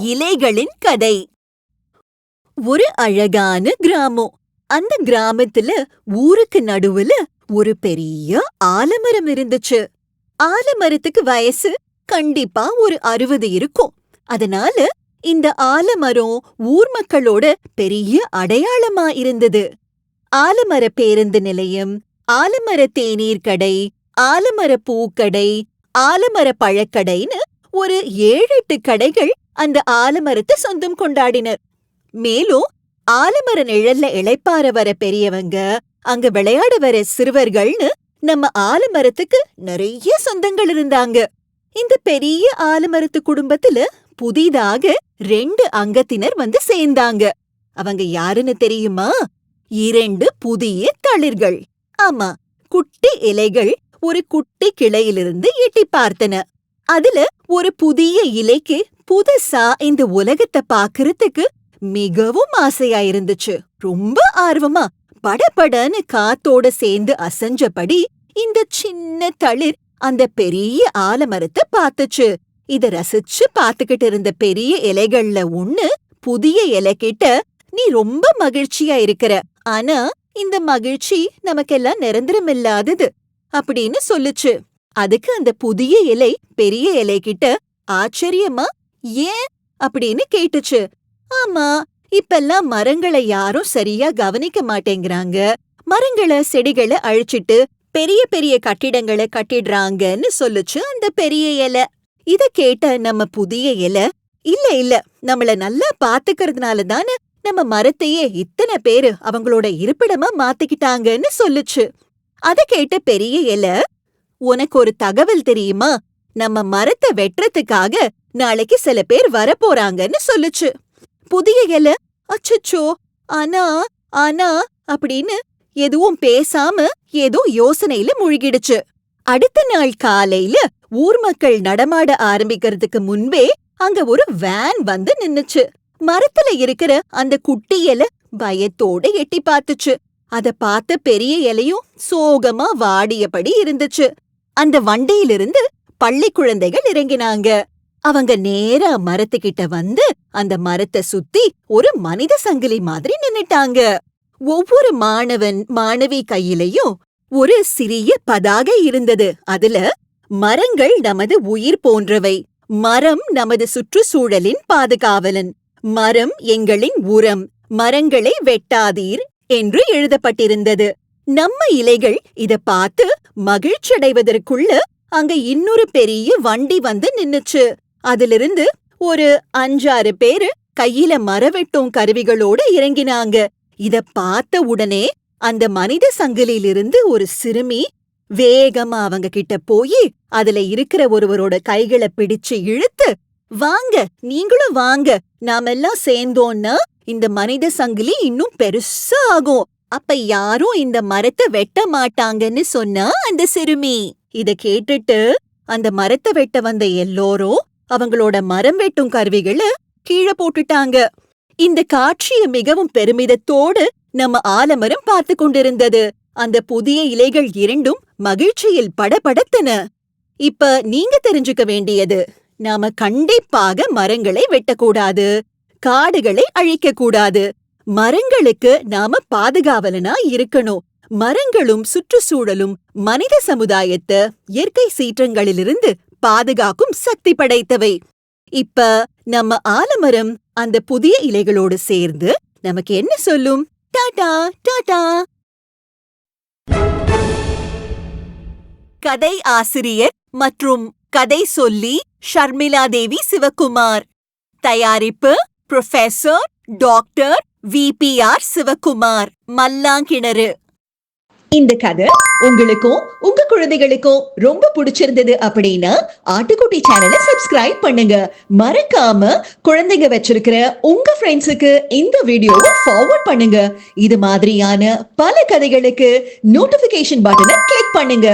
இலைகளின் கதை. ஒரு அழகான கிராமம். அந்த கிராமத்துல ஊருக்கு நடுவுல ஒரு பெரிய ஆலமரம் இருந்துச்சு. ஆலமரத்துக்கு வயசு கண்டிப்பா ஒரு அறுபது இருக்கும். அதனால இந்த ஆலமரம் ஊர் மக்களோட பெரிய அடையாளமா இருந்தது. ஆலமர பேருந்து நிலையம் ஆலமர தேநீர் கடை ஆலமர பூக்கடை ஆலமர பழக்கடைன்னு ஒரு ஏழெட்டு கடைகள் அந்த ஆலமரத்தை சொந்தம் கொண்டாடினர். மேலும் ஆலமர நிழல்ல இழைப்பார வர பெரியவங்க அங்க விளையாட வர சிறுவர்கள்னு நம்ம ஆலமரத்துக்கு நிறைய சொந்தங்கள் இருந்தாங்க. இந்த பெரிய ஆலமரத்து குடும்பத்துல புதிதாக ரெண்டு அங்கத்தினர் வந்து சேர்ந்தாங்க. அவங்க யாருன்னு தெரியுமா? இரண்டு புதிய தளிர்கள். ஆமா குட்டி இலைகள் ஒரு குட்டி கிளையிலிருந்து எட்டி பார்த்தன. அதுல ஒரு புதிய இலைக்கு புதுசா இந்த உலகத்தை பாக்குறதுக்கு மிகவும் ஆசையா இருந்துச்சு. ரொம்ப ஆர்வமா படபடன்னு காத்தோட சேர்ந்து அசஞ்சபடி இந்த சின்ன தளிர் அந்த பெரிய ஆலமரத்தை பார்த்துச்சு இத ரசிச்சு பாத்துக்கிட்டு இருந்த பெரிய இலைகள்ல ஒண்ணு புதிய இலை கிட்ட நீ ரொம்ப மகிழ்ச்சியா இருக்கிற. ஆனா இந்த மகிழ்ச்சி நமக்கெல்லாம் நிரந்தரமில்லாதது அப்படின்னு சொல்லுச்சு. அதுக்கு அந்த புதிய இலை பெரிய இலை கிட்ட ஆச்சரியமா ஏன்? அப்படின்னு கேட்டுச்சு. ஆமா இப்பெல்லாம் மரங்களை யாரும் சரியா கவனிக்க மாட்டேங்கிறாங்க. மரங்களை செடிகளை அழிச்சிட்டு பெரிய பெரிய கட்டிடங்களை கட்டிடுறாங்கன்னு சொல்லுச்சு அந்த பெரிய இலை. இத கேட்ட நம்ம புதிய இலை இல்ல இல்ல நம்மள நல்லா பாத்துக்கறதுனால தானே நம்ம மரத்தையே இத்தனை பேரு அவங்களோட இருப்பிடமா மாத்திக்கிட்டாங்கன்னு சொல்லுச்சு. அத கேட்ட பெரிய இலை உனக்கு ஒரு தகவல் தெரியுமா? நம்ம மரத்தை வெட்டுறதுக்காக நாளைக்கு சில பேர் வரப்போறாங்கன்னு சொல்லுச்சு. புதிய இலை அச்சச்சோ ஆனா ஆனா அப்படின்னு எதுவும் பேசாம ஏதோ யோசனையில முழுகிடுச்சு. அடுத்த நாள் காலையில ஊர் மக்கள் நடமாட ஆரம்பிக்கிறதுக்கு முன்பே அங்க ஒரு வேன் வந்து நின்னுச்சு. மரத்துல இருக்கிற அந்த குட்டி இலை பயத்தோட எட்டி பார்த்துச்சு. அத பார்த்த பெரிய இலையும் சோகமா வாடியபடி இருந்துச்சு. அந்த வண்டியிலிருந்து பள்ளி குழந்தைகள் இறங்கினாங்க. அவங்க நேரா மரத்துக்கிட்ட வந்து அந்த மரத்தை சுத்தி ஒரு மனித சங்கிலி மாதிரி நின்னுட்டாங்க. ஒவ்வொரு மாணவன் மாணவி கையிலையும் ஒரு சிறிய பதாகை இருந்தது. அதுல மரங்கள் நமது உயிர் போன்றவை. மரம் நமது சுற்றுச்சூழலின் பாதுகாவலன். மரம் எங்களின் உரம். மரங்களை வெட்டாதீர் என்று எழுதப்பட்டிருந்தது. நம்ம இலைகள் இத பார்த்து மகிழ்ச்சியடைவதற்குள்ள அங்க இன்னொரு பெரிய வண்டி வந்து நின்னுச்சு. அதிலிருந்து ஒரு அஞ்சாறு பேரு கையில மரவெட்டும் கருவிகளோட இறங்கினாங்க. இத பார்த்த உடனே அந்த மனித சங்கிலியிலிருந்து ஒரு சிறுமி வேகமா அவங்க கிட்ட போய் அதுல இருக்கிற ஒருவரோட கைகளை பிடிச்சு இழுத்து வாங்க நீங்களும் வாங்க நாமெல்லாம் சேர்ந்தோம்னா இந்த மனித சங்கிலி இன்னும் பெருசா ஆகும். அப்ப யாரும் இந்த மரத்தை வெட்ட மாட்டாங்கன்னு சொன்னா அந்த சிறுமி. இத கேட்டுட்டு அந்த மரத்தை வெட்ட வந்த எல்லோரும் அவங்களோட மரம் வெட்டும் கருவிகளை கீழே போட்டுட்டாங்க. இந்த காட்சிய மிகவும் பெருமிதத்தோடு நம்ம ஆலமரம் பார்த்து கொண்டிருந்தது. அந்த புதிய இலைகள் இரண்டும் மகிழ்ச்சியில் படபடத்தன. இப்ப நீங்க தெரிஞ்சுக்க வேண்டியது நாம கண்டிப்பாக மரங்களை வெட்டக்கூடாது காடுகளை அழிக்கக்கூடாது. மரங்களுக்கு நாம பாதுகாவலனா இருக்கணும். மரங்களும் சுற்றுச்சூழலும் மனித சமுதாயத்தை இயற்கை சீற்றங்களிலிருந்து பாதுகாக்கும் சக்தி படைத்தவை. இப்ப நம்ம ஆலமரம் அந்த புதிய இலைகளோடு சேர்ந்து நமக்கு என்ன சொல்லும்? டாடா டாடா. கதை ஆசிரியர் மற்றும் கதை சொல்லி ஷர்மிளா தேவி சிவகுமார். தயாரிப்பு professor doctor VPR Sivakumar. Mallankinaru. இந்த கதை உங்களுக்கும் உங்க குழந்தைகளுக்கும் ரொம்ப பிடிச்சிருந்தது அப்படின்னா ஆட்டுக்குட்டி சேனலை சப்ஸ்கிரைப் பண்ணுங்க. மறக்காம குழந்தைங்க வச்சிருக்கிற உங்க ஃப்ரெண்ட்ஸுக்கு இந்த வீடியோவை ஃபார்வர்ட் பண்ணுங்க. இது மாதிரியான பல கதைகளுக்கு நோட்டிபிகேஷன் பட்டனை கிளிக் பண்ணுங்க.